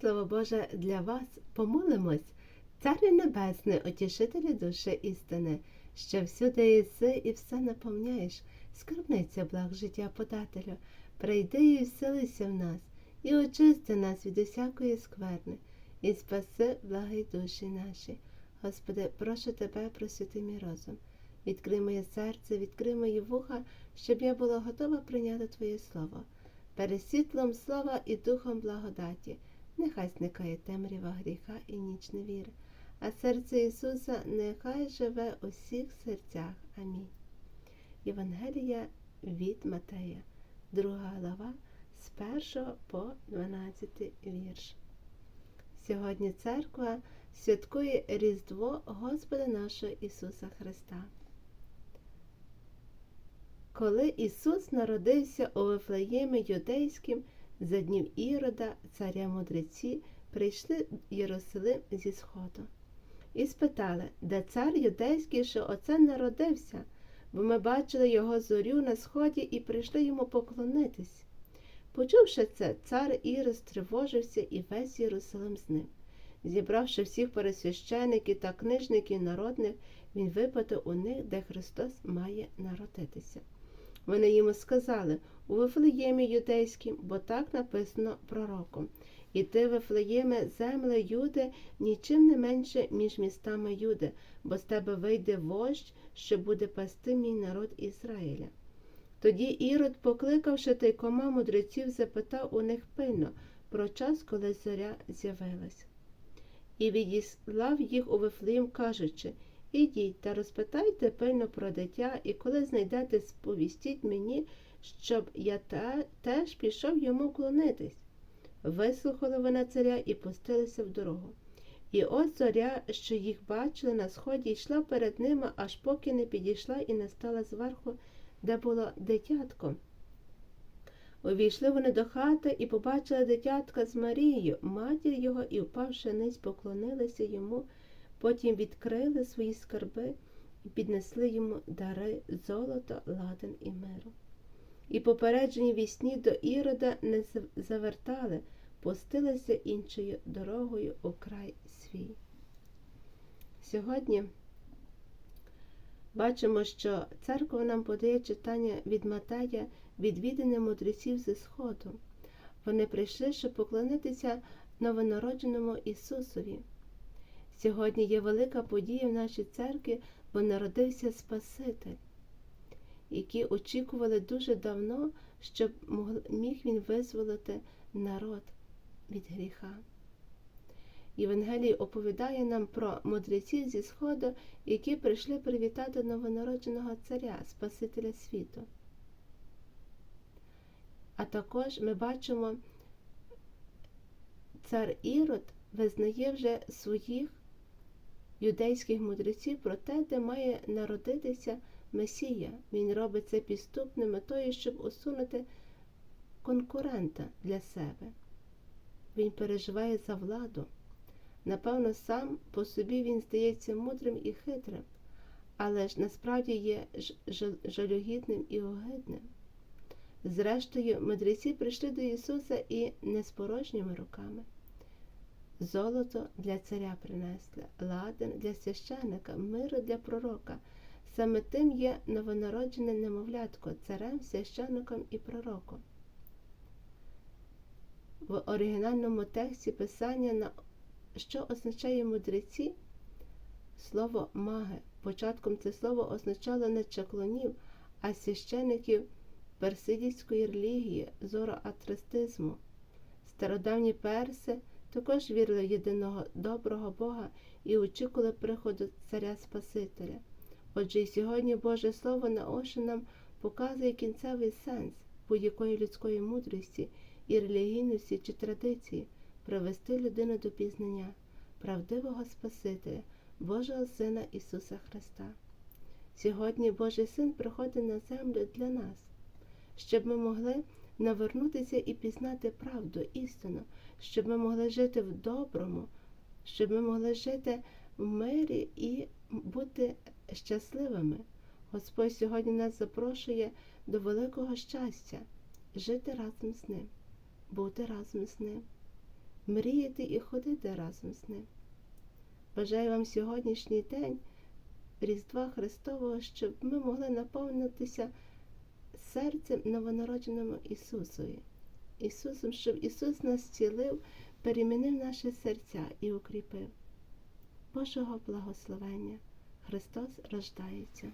Слово Боже для вас помолимось, Царю Небесний, утішителі душі істини, що всюди єси і все наповняєш, скарбниця благ життя подателю, прийди і вселися в нас, і очисти нас від усякої скверни, і спаси благі душі наші. Господи, прошу Тебе, просвіти мій розум. Відкрий моє серце, відкрий мої вуха, щоб я була готова прийняти Твоє Слово. Перед світлом слова і духом благодаті. Нехай зникає темрява гріха і ніч невіри, а серце Ісуса нехай живе у всіх серцях. Амінь. Євангелія від Матея, 2 глава, з 1 по 12 вірш. Сьогодні церква святкує Різдво Господа нашого Ісуса Христа. Коли Ісус народився у Вифлеємі Юдейським, за днів Ірода, царя мудреці, прийшли Єрусалим зі сходу і спитали, де цар юдейський, що оце народився, бо ми бачили його зорю на сході і прийшли йому поклонитись. Почувши це, цар Ірод стривожився і весь Єрусалим з ним. Зібравши всіх пересвящеників та книжників народних, він випитав у них, де Христос має народитися. Вони йому сказали у Вифлеємі юдейським, бо так написано пророком. І ти, Вифлеєме, земле Юди, нічим не менше, між містами Юди, бо з тебе вийде вождь, що буде пасти мій народ Ізраїля. Тоді Ірод, покликавши тайкома мудреців, запитав у них пильно про час, коли зоря з'явилась. І відіслав їх у Вифлеєм, кажучи Ідіть та розпитайте пильно про дитя, і коли знайдете, сповістіть мені, щоб я та, теж пішов йому клонитись. Вислухали вона царя і пустилися в дорогу. І ось зоря, що їх бачили на сході, йшла перед ними, аж поки не підійшла і не стала зверху, де було дитятко. Увійшли вони до хати і побачили дитятка з Марією, матір його, і, впавши ниць, поклонилися йому. Потім відкрили свої скарби і піднесли йому дари золота, ладен і миру. І попереджені вісні до Ірода не завертали, пустилися іншою дорогою у край свій. Сьогодні бачимо, що церква нам подає читання від Матея, відвідане мудреців зі Сходу. Вони прийшли, щоб поклонитися новонародженому Ісусові. Сьогодні є велика подія в нашій церкві, бо народився Спаситель, який очікували дуже давно, щоб міг він визволити народ від гріха. Євангелій оповідає нам про мудреців зі Сходу, які прийшли привітати новонародженого царя, Спасителя світу. А також ми бачимо, цар Ірод визнає вже своїх юдейських мудреців про те, де має народитися Месія. Він робить це підступною метою, щоб усунути конкурента для себе. Він переживає за владу. Напевно, сам по собі він здається мудрим і хитрим, але ж насправді є жалюгідним і огидним. Зрештою, мудреці прийшли до Ісуса і не з порожніми руками. Золото для царя принесли, ладен для священика, миру для пророка. Саме тим є новонароджене немовлятко, царем, священником і пророком. В оригінальному тексті писання, що означає мудреці, слово маги. Початком це слово означало не чаклунів, а священиків персидської релігії, зороатрестизму. Стародавні перси також вірили в єдиного доброго Бога і очікували приходу Царя Спасителя. Отже, і сьогодні Боже Слово на наоше нам показує кінцевий сенс будь-якої людської мудрості і релігійності чи традиції привести людину до пізнання, правдивого Спасителя, Божого Сина Ісуса Христа. Сьогодні Божий Син приходить на землю для нас, щоб ми могли навернутися і пізнати правду, істину, щоб ми могли жити в доброму, щоб ми могли жити в мирі і бути щасливими. Господь сьогодні нас запрошує до великого щастя, жити разом з Ним, бути разом з Ним. мріяти і ходити разом з ним. Бажаю вам сьогоднішній день Різдва Христового, щоб ми могли наповнитися серцем новонародженому Ісусові. Ісусом, щоб Ісус нас зцілив, перемінив наші серця і укріпив. Божого благословення! Христос рождається!